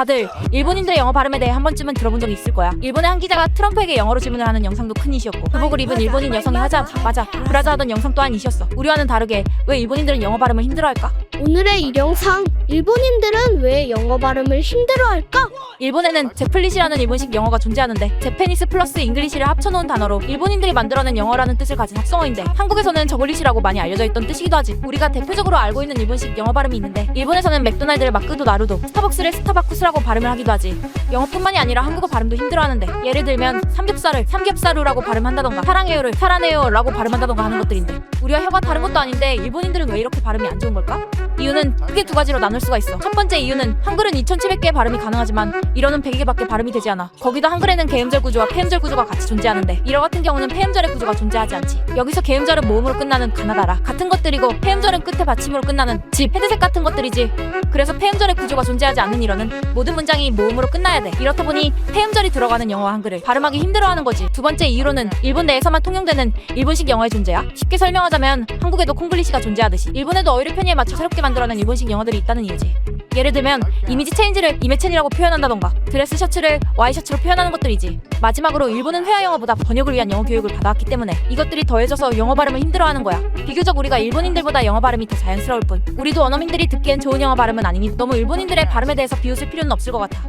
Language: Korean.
다들 일본인들의 영어 발음에 대해 한 번쯤은 들어본 적이 있을 거야. 일본의 한 기자가 트럼프에게 영어로 질문을 하는 영상도 큰 이슈였고 교복을 입은 일본인 여성이 하자 맞아 브라자 하던 영상 또한 이슈였어. 우리와는 다르게 왜 일본인들은 영어 발음을 힘들어할까? 오늘의 이 영상 일본인들은 왜 영어 발음을 힘들어할까? 일본에는 제플릿이라는 일본식 영어가 존재하는데 제페니스 플러스 잉글리시를 합쳐놓은 단어로 일본인들이 만들어낸 영어라는 뜻을 가진 합성어인데 한국에서는 저글리시라고 많이 알려져 있던 뜻이기도 하지 우리가 대표적으로 알고 있는 일본식 영어 발음이 있는데 일본에서는 맥도날드를 마크도 나루도 스타벅스를 스타바쿠스라고 발음을 하기도 하지 영어뿐만이 아니라 한국어 발음도 힘들어하는데 예를 들면 삼겹살을 삼겹사루라고 발음한다던가 사랑해요를 사랑해요라고 발음한다던가 하는 것들인데 우리와 혀가 다른 것도 아닌데 일본인들은 왜 이렇게 발음이 안 좋은 걸까? 이유는 크게 두 가지로 나눌 수가 있어. 첫 번째 이유는 한글은 2,700개 발음이 가능하지만 일어는 100개밖에 발음이 되지 않아. 거기다 한글에는 개음절 구조와 폐음절 구조가 같이 존재하는데 일어 같은 경우는 폐음절의 구조가 존재하지 않지. 여기서 개음절은 모음으로 끝나는 가나다라 같은 것들이고 폐음절은 끝에 받침으로 끝나는 집, 헤드셋 같은 것들이지. 그래서 폐음절의 구조가 존재하지 않는 일어는 모든 문장이 모음으로 끝나야 돼. 이렇다 보니 폐음절이 들어가는 영어와 한글을 발음하기 힘들어하는 거지. 두 번째 이유로는 일본 내에서만 통용되는 일본식 영어의 존재야. 쉽게 설명하자면 한국에도 콩글리시가 존재하듯이 일본에도 어휘를 편의에 맞춰 새롭게 만들어낸 일본식 영어들이 있다는 이유지. 예를 들면 이미지 체인지를 이메첸이라고 표현한다던가 드레스 셔츠를 와이셔츠로 표현하는 것들이지. 마지막으로 일본은 회화 영어보다 번역을 위한 영어 교육을 받아왔기 때문에 이것들이 더해져서 영어 발음을 힘들어하는 거야. 비교적 우리가 일본인들보다 영어 발음이 더 자연스러울 뿐. 우리도 원어민들이 듣기엔 좋은 영어 발음은 아니니 너무 일본인들의 발음에 대해서 비웃을 필요는 없을 것 같아.